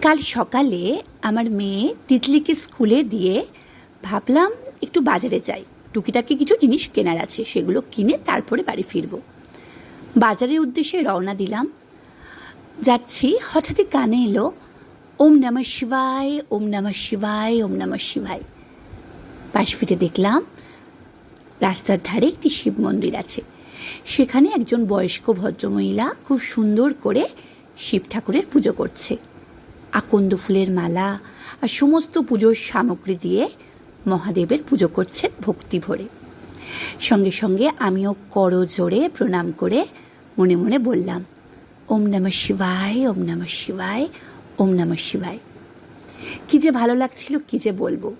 কাল সকালে আমার মেয়ে তিতলিকে স্কুলে দিয়ে ভাবলাম একটু বাজারে যাই। টুকিটাকি কিছু জিনিস কেনার আছে, সেগুলো কিনে তারপরে বাড়ি ফিরবো। বাজারের উদ্দেশ্যে রওনা দিলাম। যাচ্ছি, হঠাৎই কানে এলো, ওম নমঃ শিবায়, ওম নমঃ শিবায়, ওম নমঃ শিবায়। পাশ ফিরে দেখলাম, রাস্তার ধারে একটি শিব মন্দির আছে। সেখানে একজন বয়স্ক ভদ্রমহিলা খুব সুন্দর করে শিব ঠাকুরের পুজো করছে। আকন্দ ফুলের মালা আর সমস্ত পুজোর সামগ্রী দিয়ে মহাদেবের পুজো করছেন ভক্তি ভরে। সঙ্গে সঙ্গে আমিও করো জোরে প্রণাম করে মনে মনে বললাম, ওম নমঃ শিবায়, ওম নমঃ শিবায়, ওম নমঃ শিবায়। কী যে ভালো লাগছিল, কী যে বলব।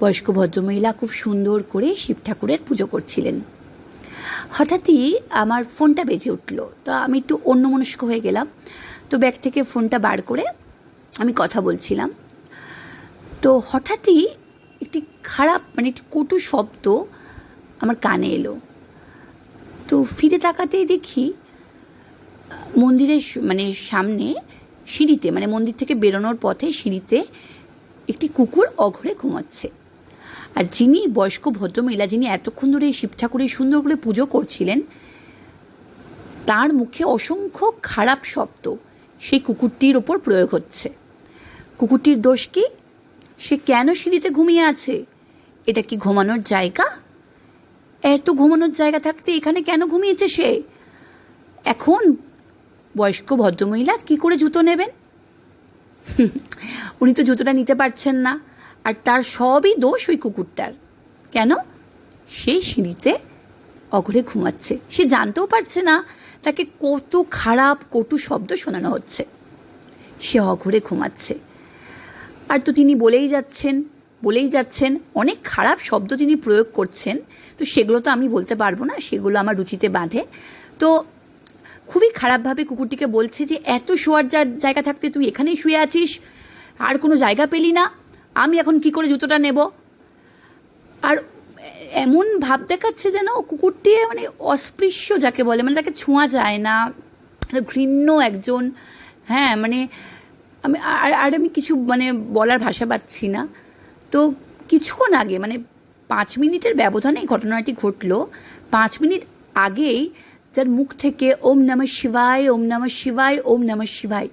বয়স্ক ভদ্রমহিলা খুব সুন্দর করে শিব ঠাকুরের পুজো করছিলেন। হঠাৎই আমার ফোনটা বেজে উঠল, তো আমি একটু অন্যমনস্ক হয়ে গেলাম, তো ব্যাগ থেকে ফোনটা বার করে আমি কথা বলছিলাম। তো হঠাৎই একটি খারাপ মানে একটি কটু শব্দ আমার কানে এলো। তো ফিরে তাকাতেই দেখি, মন্দিরের মানে সামনে সিঁড়িতে মানে মন্দির থেকে বেরোনোর পথে সিঁড়িতে একটি কুকুর অঘরে ঘুমাচ্ছে। আর যিনি বয়স্ক ভদ্রমহিলা, যিনি এতক্ষণ ধরে শিব ঠাকুরের সুন্দর করে পুজো করছিলেন, তার মুখে অসংখ্য খারাপ শব্দ সেই কুকুরটির ওপর প্রয়োগ হচ্ছে। কুকুরটির দোষ কি? সে কেন সিঁড়িতে ঘুমিয়ে আছে? এটা কি ঘুমানোর জায়গা? এত ঘুমানোর জায়গা থাকতে এখানে কেন ঘুমিয়েছে সে? এখন বয়স্ক ভদ্রমহিলা কি করে জুতো নেবেন? উনি তো জুতোটা নিতে পারছেন না, আর তার সবই দোষ ওই কুকুরটার। কেন? সে সিঁড়িতে অঘরে ঘুমাচ্ছে। সে জানতেও পারছে না তাকে কত খারাপ, কটু শব্দ শোনানো হচ্ছে। সে অঘরে ঘুমাচ্ছে। আর তো তিনি বলেই যাচ্ছেন বলেই যাচ্ছেন, অনেক খারাপ শব্দ তিনি প্রয়োগ করছেন। তো সেগুলো তো আমি বলতে পারব না, সেগুলো আমার রুচিতে বাঁধে। তো খুবই খারাপভাবে কুকুরটিকে বলছে যে, এত শোয়ার জায়গা থাকতে তুই এখানেই শুয়ে আছিস, আর কোনো জায়গা পেলি না, আমি এখন কি করে জুতোটা নেব? আর এমন ভাব দেখাচ্ছে যেন কুকুরটি মানে অস্পৃশ্য যাকে বলে মানে তাকে ছোঁয়া যায় না, ঘৃণ্য একজন হ্যাঁ মানে আমি, আর আর আমি কিছু মানে বলার ভাষা পাচ্ছি না। তো কিছুক্ষণ আগে মানে পাঁচ মিনিটের ব্যবধানে ঘটনাটি ঘটলো। পাঁচ মিনিট আগেই যার মুখ থেকে ওম নমঃ শিবায়, ওম নমঃ শিবায়, ওম নমঃ শিবায়,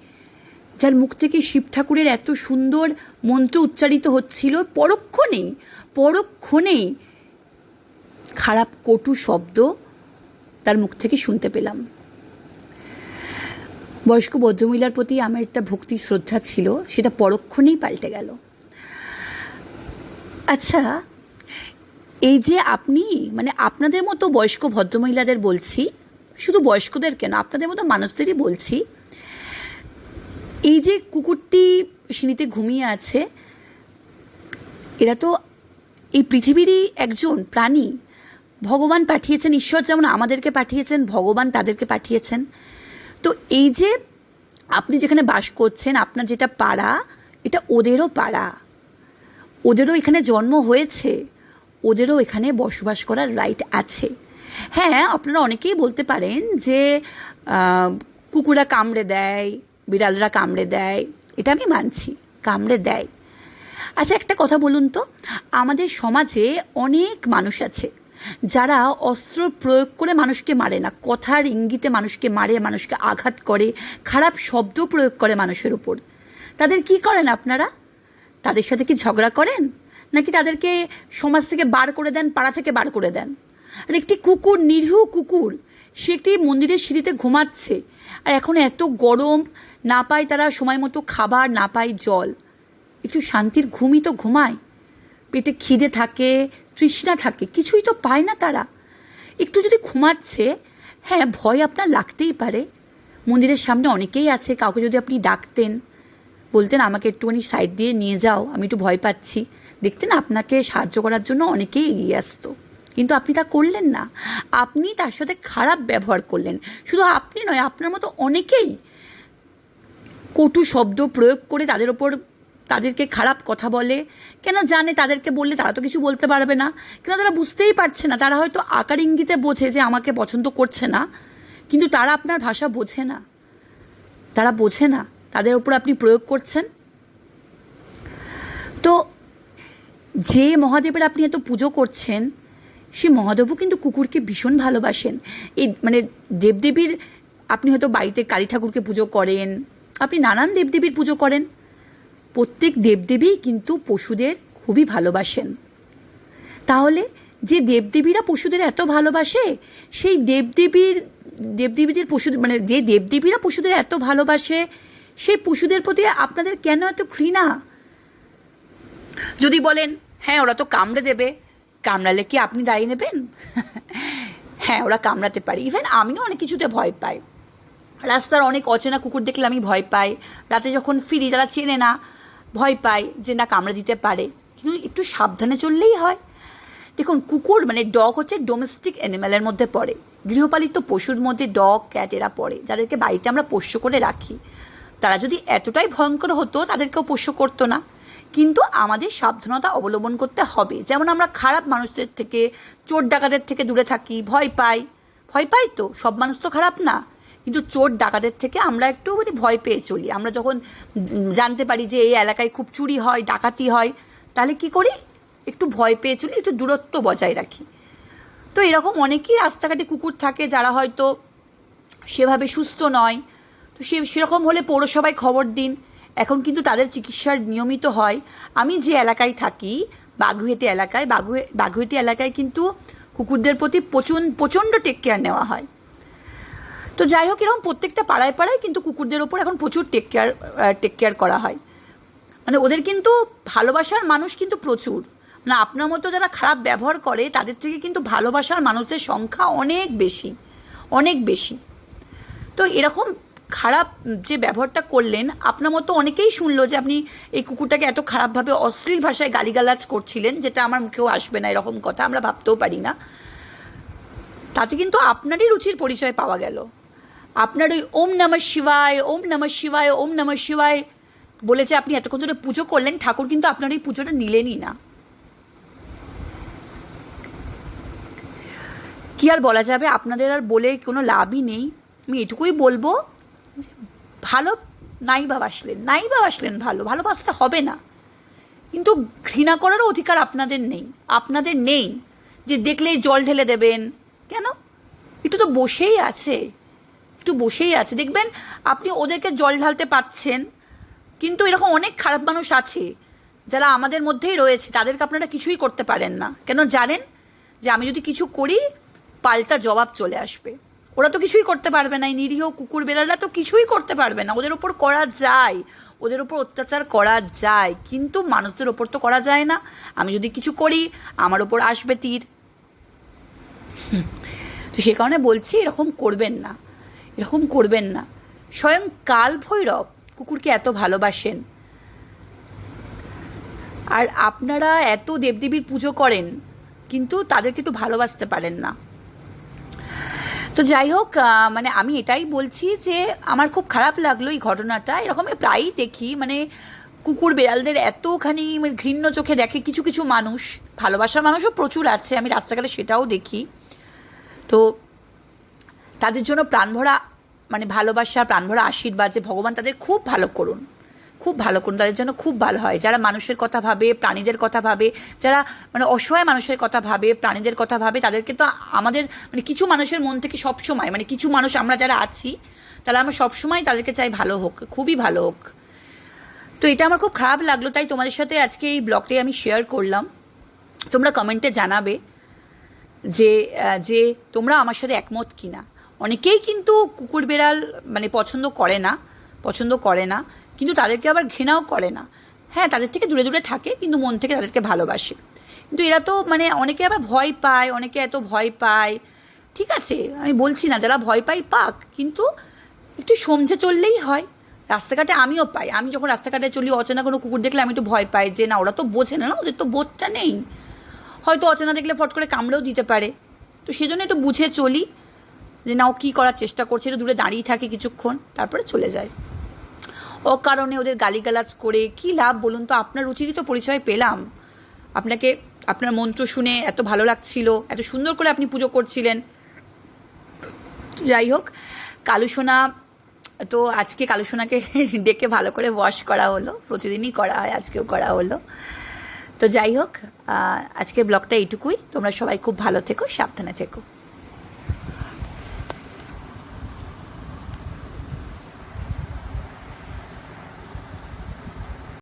যার মুখ থেকে শিব ঠাকুরের এত সুন্দর মন্ত্র উচ্চারিত হচ্ছিল, পরক্ষণেই পরক্ষণেই খারাপ কটু শব্দ তার মুখ থেকে শুনতে পেলাম। বয়স্ক ভদ্রমহিলার প্রতি আমার একটা ভক্তি শ্রদ্ধা ছিল, সেটা পরক্ষণেই পাল্টে গেল। আচ্ছা এই যে আপনি মানে আপনাদের মতো বয়স্ক ভদ্রমহিলাদের বলছি, শুধু বয়স্কদের কেন, আপনাদের মতো মানুষদেরই বলছি, এই যে কুকুরটি সিঁড়িতে ঘুমিয়ে আছে, এরা তো এই পৃথিবীরই একজন প্রাণী। ভগবান পাঠিয়েছেন, ঈশ্বর যেমন আমাদেরকে পাঠিয়েছেন, ভগবান তাদেরকে পাঠিয়েছেন। তো এই যে আপনি যেখানে বাস করছেন, আপনার যেটা পাড়া, এটা ওদেরও পাড়া। ওদেরও এখানে জন্ম হয়েছে, ওদেরও এখানে বসবাস করার রাইট আছে। হ্যাঁ আপনারা অনেকেই বলতে পারেন যে কুকুরা কামড়ে দেয়, বিড়ালরা কামড়ে দেয়, এটা আমি মানছি, কামড়ে দেয়। আচ্ছা একটা কথা বলুন তো, আমাদের সমাজে অনেক মানুষ আছে যারা অস্ত্র প্রয়োগ করে মানুষকে মারে না, কথার ইঙ্গিতে মানুষকে মারে, মানুষকে আঘাত করে, খারাপ শব্দ প্রয়োগ করে মানুষের উপর। তাদের কি করেন আপনারা? তাদের সাথে কি ঝগড়া করেন? নাকি তাদেরকে সমাজ থেকে বার করে দেন, পাড়া থেকে বার করে দেন? আর একটি কুকুর, নিরীহ কুকুর, সে একটি মন্দিরের সিঁড়িতে ঘুমাচ্ছে, আর এখন এত গরম, না পায় তারা সময় মতো খাবার, না পায় জল। একটু শান্তির ঘুমই তো ঘুমায়। পেটে খিদে থাকে তৃষ্ণা থাকে, কিছুই তো পায় না তারা। একটু যদি ঘুমাচ্ছে হ্যাঁ ভয় আপনার লাগতেই পারে। মন্দিরের সামনে অনেকেই আছে, কাউকে যদি আপনি ডাকতেন, বলতেন, আমাকে একটুখানি সাইড দিয়ে নিয়ে যাও, আমি একটু ভয় পাচ্ছি। দেখতেন, আপনাকে সাহায্য করার জন্য অনেকেই এগিয়ে আসতো। কিন্তু আপনি তা করলেন না। আপনি তার সাথে খারাপ ব্যবহার করলেন। শুধু আপনি নয়, আপনার মতো অনেকেই কটু শব্দ প্রয়োগ করে তাদের ওপর তাদেরকে খারাপ কথা বলে, কেন জানে তাদেরকে বললে তারা তো কিছু বলতে পারবে না। কেন তারা বুঝতেই পারছে না, তারা হয়তো আকার ইঙ্গিতে বোঝে যে আমাকে পছন্দ করছে না, কিন্তু তারা আপনার ভাষা বোঝে না। তারা বোঝে না, তাদের ওপর আপনি প্রয়োগ করছেন। তো যে মহাদেবের আপনি এত পুজো করছেন, সে মহাদেবও কিন্তু কুকুরকে ভীষণ ভালোবাসেন। এই মানে দেবদেবীর আপনি হয়তো বাড়িতে কালী ঠাকুরকে পুজো করেন, আপনি নানান দেবদেবীর পুজো করেন প্রত্যেক দেবদেবী কিন্তু পশুদের খুবই ভালোবাসেন। তাহলে যে দেবদেবীরা পশুদের এত ভালোবাসে, সেই দেবদেবীর, দেবদেবীদের পশু মানে যে দেবদেবীরা পশুদের এত ভালোবাসে, সেই পশুদের প্রতি আপনাদের কেন এত ঘৃণা? যদি বলেন হ্যাঁ ওরা তো কামড়ে দেবে, কামড়ালে কি আপনি দায়ী নেবেন? হ্যাঁ ওরা কামড়াতে পারে। ইভেন আমিও অনেক কিছুতে ভয় পাই। রাস্তার অনেক অচেনা কুকুর দেখলে আমি ভয় পাই। রাতে যখন ফিরি, তারা চেনে না ভয় পাই যে না কামড়ে দিতে পারে। কিন্তু একটু সাবধানে চললেই হয়। দেখুন, কুকুর মানে ডগ হচ্ছে ডোমেস্টিক অ্যানিম্যালের মধ্যে পড়ে। গৃহপালিত পশুর মধ্যে ডগ ক্যাট এরা পড়ে। যাদেরকে বাড়িতে আমরা পোষ্য করে রাখি। তারা যদি এতটাই ভয়ঙ্কর হতো, তাদেরকেও পোষ্য করতো না। কিন্তু আমাদের সাবধানতা অবলম্বন করতে হবে। যেমন আমরা খারাপ মানুষদের থেকে, চোর ডাকাতের থেকে দূরে থাকি, ভয় পাই। ভয় পাই তো? সব মানুষ তো খারাপ না। কিন্তু চোর ডাকাতের থেকে আমরা একটু মানে ভয় পেয়ে চলি। আমরা যখন জানতে পারি যে এই এলাকায় খুব চুরি হয়, ডাকাতি হয়, তাহলে কি করি? একটু ভয় পেয়ে চলি, একটু দূরত্ব বজায় রাখি। তো এরকম অনেকেই রাস্তাঘাটে কুকুর থাকে যারা হয়তো সেভাবে সুস্থ নয়। তো সে, সেরকম হলে পৌরসভায় খবর দিন। এখন কিন্তু তাদের চিকিৎসার নিয়মিত হয়। আমি যে এলাকায় থাকি বাগুহেটি এলাকায় বাগুয়ে বাগুহেটি এলাকায় কিন্তু কুকুরদের প্রতি প্রচুর প্রচণ্ড টেক কেয়ার নেওয়া হয়। তো যাই হোক, এরকম প্রত্যেকটা পাড়ায় পাড়ায় কিন্তু কুকুরদের ওপর এখন প্রচুর টেক কেয়ার টেক কেয়ার করা হয়। মানে ওদের কিন্তু ভালোবাসার মানুষ কিন্তু প্রচুর। মানে আপনার মতো যারা খারাপ ব্যবহার করে, তাদের থেকে কিন্তু ভালোবাসার মানুষের সংখ্যা অনেক বেশি অনেক বেশি। তো এরকম খারাপ যে ব্যবহারটা করলেন, আপনার মতো অনেকেই শুনলো যে আপনি এই কুকুরটাকে এত খারাপভাবে, অশ্লীল ভাষায় গালিগালাজ করছিলেন, যেটা আমার মুখেও আসবে না এরকম কথা, আমরা ভাবতেও পারি না। তাতে কিন্তু আপনারই রুচির পরিচয় পাওয়া গেল। আপনার ওই ওম নমঃ শিবায়, ওম নমঃ শিবায়, ওম নমঃ শিবায় বলেছে আপনি এতক্ষণ ধরে পুজো করলেন, ঠাকুর কিন্তু আপনার এই পুজোটা নিলেনই না। কি আর বলা যাবে? আপনাদের আর বলে কোনো লাভই নেই। আমি এটুকুই বলব ভালো নাই বা বাসলেন নাই বা বাসলেন ভালো, ভালোবাসতে হবে না। কিন্তু ঘৃণা করারও অধিকার আপনাদের নেই আপনাদের নেই যে দেখলেই জল ঢেলে দেবেন। কেন? একটু তো বসেই আছে। একটু বসেই আছে। দেখবেন, আপনি ওদেরকে জল ঢালতে পারছেন, কিন্তু এরকম অনেক খারাপ মানুষ আছে যারা আমাদের মধ্যেই রয়েছে, তাদেরকে আপনারা কিছুই করতে পারেন না। কেন জানেন? যে আমি যদি কিছু করি, পাল্টা জবাব চলে আসবে। ওরা তো কিছুই করতে পারবে না, এই নিরীহ কুকুর বেড়ালরা তো কিছুই করতে পারবে না। ওদের ওপর করা যায়, ওদের ওপর অত্যাচার করা যায়, কিন্তু মানুষদের ওপর তো করা যায় না। আমি যদি কিছু করি, আমার ওপর আসবে তীর। তো সে কারণে বলছি, এরকম করবেন না। এরকম করবেন না। স্বয়ং কাল ভৈরব কুকুরকে এত ভালোবাসেন। আর আপনারা এত দেবদেবীর পুজো করেন, কিন্তু তাদেরকে একটু ভালোবাসতে পারেন না। তো যাই হোক মানে আমি এটাই বলছি যে, আমার খুব খারাপ লাগল এই ঘটনাটা। এরকম প্রায়ই দেখি মানে কুকুর বেড়ালদের এতখানি মানে ঘৃণ্য চোখে দেখে কিছু কিছু মানুষ, ভালোবাসার মানুষও প্রচুর আছে, আমি রাস্তাঘাটে সেটাও দেখি। তো তাদের জন্য প্রাণভরা মানে ভালোবাসা প্রাণভরা আশীর্বাদ যে ভগবান তাদের খুব ভালো করুন, খুব ভালো করুন, তাদের জন্য খুব ভালো হয়। যারা মানুষের কথা ভাবে, প্রাণীদের কথা ভাবে, যারা মানে অসহায় মানুষের কথা ভাবে, প্রাণীদের কথা ভাবে, তাদেরকে তো আমাদের মানে কিছু মানুষের মন থেকে সব সময় মানে কিছু মানুষ আমরা যারা আছি, তারা আমরা সবসময় তাদেরকে চাই ভালো হোক, খুবই ভালো হোক। তো এটা আমার খুব খারাপ লাগল, তাই তোমাদের সাথে আজকে এই ব্লগটাই আমি শেয়ার করলাম। তোমরা কমেন্টে জানাবে যে যে তোমরা আমার সাথে একমত কিনা। অনেকেই কিন্তু কুকুর বেড়াল মানে পছন্দ করে না, পছন্দ করে না, কিন্তু তাদেরকে আবার ঘৃণাও করে না। হ্যাঁ তাদের থেকে দূরে দূরে থাকে, কিন্তু মন থেকে তাদেরকে ভালোবাসে। কিন্তু এরা তো মানে অনেকে আবার ভয় পায়, অনেকে এত ভয় পায়। ঠিক আছে, আমি বলছি না, যারা ভয় পায় পাক, কিন্তু একটু সমঝে চললেই হয়। রাস্তাঘাটে আমিও পাই। আমি যখন রাস্তাঘাটে চলি, অচেনা কোনো কুকুর দেখলে আমি একটু ভয় পাই যে, না, ওরা তো বোঝে না না, ওদের তো বোধটা নেই। হয়তো অচেনা দেখলে ফট করে কামড়েও দিতে পারে। তো সেজন্য একটু বুঝে চলি। যে না ও কী করার চেষ্টা করছে, একটু দূরে দাঁড়িয়ে থাকে কিছুক্ষণ, তারপরে চলে যায়। অকারণে ওদের গালিগালাজ করে কি লাভ বলুন তো? আপনার রুচিরই তো পরিচয় পেলাম। আপনাকে, আপনার মন্ত্র শুনে এত ভালো লাগছিল, এত সুন্দর করে আপনি পুজো করছিলেন। যাই হোক কালুসোনা তো আজকে কালুসোনাকে ডেকে ভালো করে ওয়াশ করা হলো, প্রতিদিনই করা হয়, আজকেও করা হলো। তো যাই হোক আজকের ব্লগটা এইটুকুই। তোমরা সবাই খুব ভালো থেকো, সাবধানে থেকো।